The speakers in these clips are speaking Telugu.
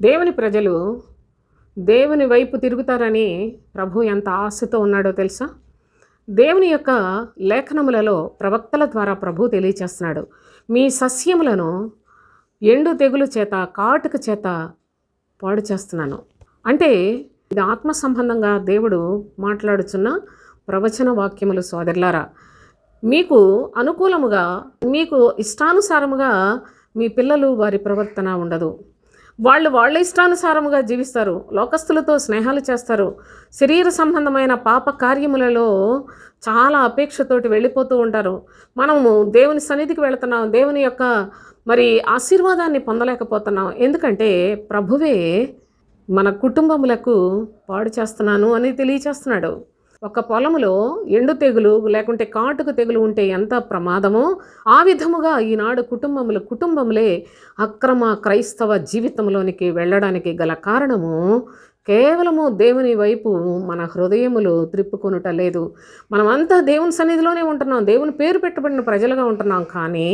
దేవుని ప్రజలు దేవుని వైపు తిరుగుతారని ప్రభు ఎంత ఆశతో ఉన్నాడో తెలుసా? దేవుని యొక్క లేఖనములలో ప్రవక్తల ద్వారా ప్రభు తెలియచేస్తున్నాడు. మీ సస్యములను ఎండు తెగులు చేత కాటుక చేత పాడు చేస్తున్నాను. అంటే ఇది ఆత్మ సంబంధంగా దేవుడు మాట్లాడుచున్న ప్రవచన వాక్యములు సోదరులారా మీకు అనుకూలముగా మీకు ఇష్టానుసారముగా మీ పిల్లలు వారి ప్రవర్తన ఉండదు. వాళ్ళు వాళ్ళ ఇష్టానుసారముగా జీవిస్తారు లోకస్తులతో స్నేహాలు చేస్తారు. శరీర సంబంధమైన పాప కార్యములలో చాలా అపేక్షతోటి వెళ్ళిపోతూ ఉంటారు. మనము దేవుని సన్నిధికి వెళుతున్నాం దేవుని యొక్క మరి ఆశీర్వాదాన్ని పొందలేకపోతున్నాం. ఎందుకంటే ప్రభువే మన కుటుంబములకు పాడు చేస్తున్నాను అని తెలియచేస్తున్నాడు. ఒక పొలములో ఎండు తెగులు లేకుంటే కాటుక తెగులు ఉంటే ఎంత ప్రమాదమో ఆ విధముగా ఈనాడు కుటుంబములు కుటుంబములే అక్రమ క్రైస్తవ జీవితంలోనికి వెళ్ళడానికి గల కారణము కేవలము దేవుని వైపు మన హృదయములు త్రిప్పుకొనుట లేదు. మనమంతా దేవుని సన్నిధిలోనే ఉంటున్నాం దేవుని పేరు పెట్టబడిన ప్రజలుగా ఉంటున్నాం కానీ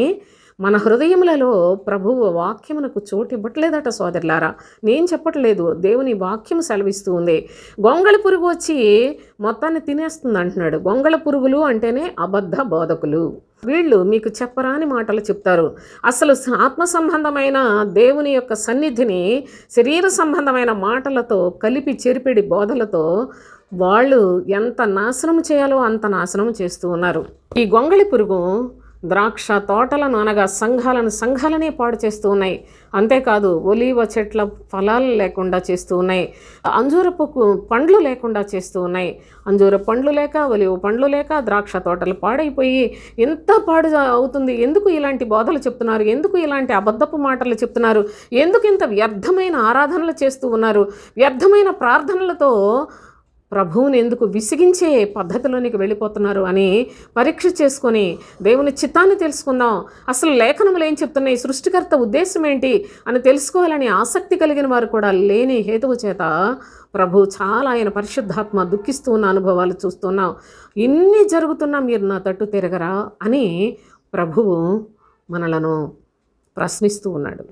మన హృదయములలో ప్రభువు వాక్యమునకు చోటు ఇవ్వట్లేదట సోదరులారా. నేను చెప్పట్లేదు దేవుని వాక్యం సెలవిస్తూ ఉంది. గొంగళి పురుగు వచ్చి మొత్తాన్ని తినేస్తుంది అంటున్నాడు. గొంగళ పురుగులు అంటేనే అబద్ధ బోధకులు. వీళ్ళు మీకు చెప్పరాని మాటలు చెప్తారు. అసలు ఆత్మ సంబంధమైన దేవుని యొక్క సన్నిధిని శరీర సంబంధమైన మాటలతో కలిపి చెరిపిడి బోధలతో వాళ్ళు ఎంత నాశనం చేయాలో అంత నాశనం చేస్తూ ఉన్నారు. ఈ గొంగళి పురుగు ద్రాక్ష తోటలను అనగా సంఘాలను సంఘాలనే పాడు చేస్తూ ఉన్నాయి. అంతేకాదు ఒలీవ చెట్ల ఫలాలు లేకుండా చేస్తూ ఉన్నాయి. అంజూరపు పండ్లు లేకుండా చేస్తూ ఉన్నాయి. అంజూర పండ్లు లేక ఒలివ పండ్లు లేక ద్రాక్ష తోటలు పాడైపోయి ఎంత పాడు అవుతుంది? ఎందుకు ఇలాంటి బోధలు చెప్తున్నారు? ఎందుకు ఇలాంటి అబద్ధపు మాటలు చెప్తున్నారు? ఎందుకు ఇంత వ్యర్థమైన ఆరాధనలు చేస్తూ ఉన్నారు? వ్యర్థమైన ప్రార్థనలతో ప్రభువుని ఎందుకు విసిగించే పద్ధతిలోనికి వెళ్ళిపోతున్నారు అని పరీక్ష చేసుకొని దేవుని చిత్తాన్ని తెలుసుకుందాం. అసలు లేఖనములు ఏం చెప్తున్నాయి? సృష్టికర్త ఉద్దేశం ఏంటి అని తెలుసుకోవాలని ఆసక్తి కలిగిన వారు కూడా లేని హేతువు చేత ప్రభు చాలా ఆయన పరిశుద్ధాత్మ దుఃఖిస్తూ ఉన్న అనుభవాలు చూస్తున్నాం. ఇన్ని జరుగుతున్నా మీరు నా తట్టు తిరగరా అని ప్రభువు మనలను ప్రశ్నిస్తూ ఉన్నాడు.